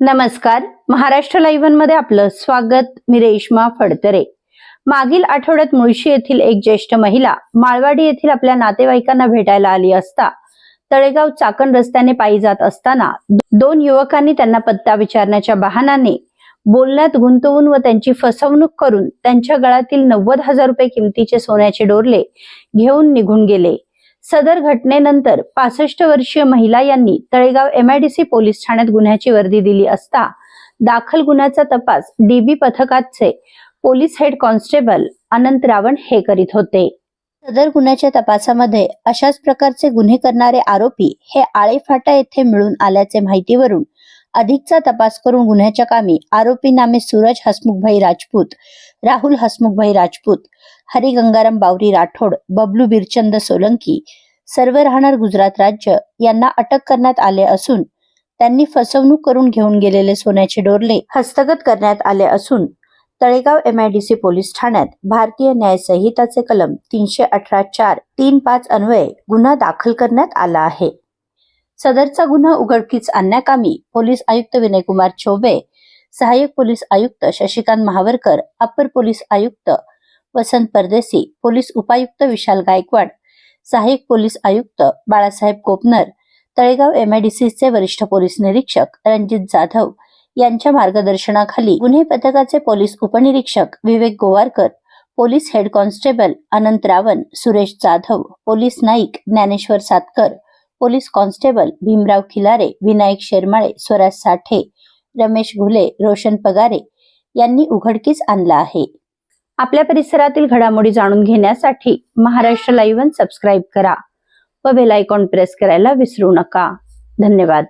नमस्कार. महाराष्ट्र लाईव्हमध्ये आपलं स्वागत. मी रेश्मा फडतरे. मागील आठवड्यात मुळशी येथील एक ज्येष्ठ महिला माळवाडी येथील आपल्या नातेवाईकांना भेटायला आली असता तळेगाव चाकण रस्त्याने पायी जात असताना दोन युवकांनी त्यांना पत्ता विचारण्याच्या बहानाने बोलण्यात गुंतवून व त्यांची फसवणूक करून त्यांच्या गळ्यातील नव्वद हजार रुपये किमतीचे सोन्याचे डोरले घेऊन निघून गेले. सदर घटनेनंतर पासष्ट वर्षीय महिला यांनी तळेगाव एमआयडीसी पोलीस ठाण्यात गुन्ह्याची वर्दी दिली असता दाखल गुन्ह्याचा तपास डीबी पथकाचे police head constable Anant Ravan हे करीत होते. सदर गुन्ह्याच्या तपासामध्ये अशाच प्रकारचे गुन्हे करणारे आरोपी हे आळेफाटा येथे मिळून आल्याचे माहितीवरून अधिकचा तपास करून गुन्ह्याच्या कामी आरोपी नामे सूरज हसमुखभाई राजपूत राहुल हसमुखभाई राजपूत हरी गंगाराम बावरी राठोड बबलू बिरचंद सोलंकी सर्व राहणार गुजरात राज्य यांना अटक करण्यात आले असून त्यांनी फसवणूक करून घेऊन गेलेले सोन्याचे डोरले हस्तगत करण्यात आले असून तळेगाव एमआयडीसी पोलीस ठाण्यात भारतीय न्याय संहिताचे कलम तीनशे अठरा चार तीन पाच अन्वये गुन्हा दाखल करण्यात आला आहे. सदरचा गुन्हा उघडकीस आणण्याकामी पोलीस आयुक्त विनयकुमार चौबे सहाय्यक पोलीस आयुक्त शशिकांत महावरकर अप्पर पोलीस आयुक्त वसंत परदेसी पोलीस उपायुक्त विशाल गायकवाड सहाय्यक पोलीस आयुक्त बाळासाहेब कोपनर तळेगाव एमआयडीसीचे वरिष्ठ पोलीस निरीक्षक रणजित जाधव यांच्या मार्गदर्शनाखाली गुन्हे पथकाचे पोलीस उपनिरीक्षक Vivek Govarkar police head constable Anant Ravan Suresh Jadhav police Naik Dnyaneshwar Satkar police constable Bhimrao Khilare Vinayak Shermale Swaraj Sathe Ramesh Ghule Roshan Pagare यांनी उघडकीस आणला आहे. आपल्या परिसरातील घडामोडी जाणून घेण्यासाठी महाराष्ट्र लाईव्ह सबस्क्राईब करा व बेल आयकॉन प्रेस करायला विसरू नका. धन्यवाद.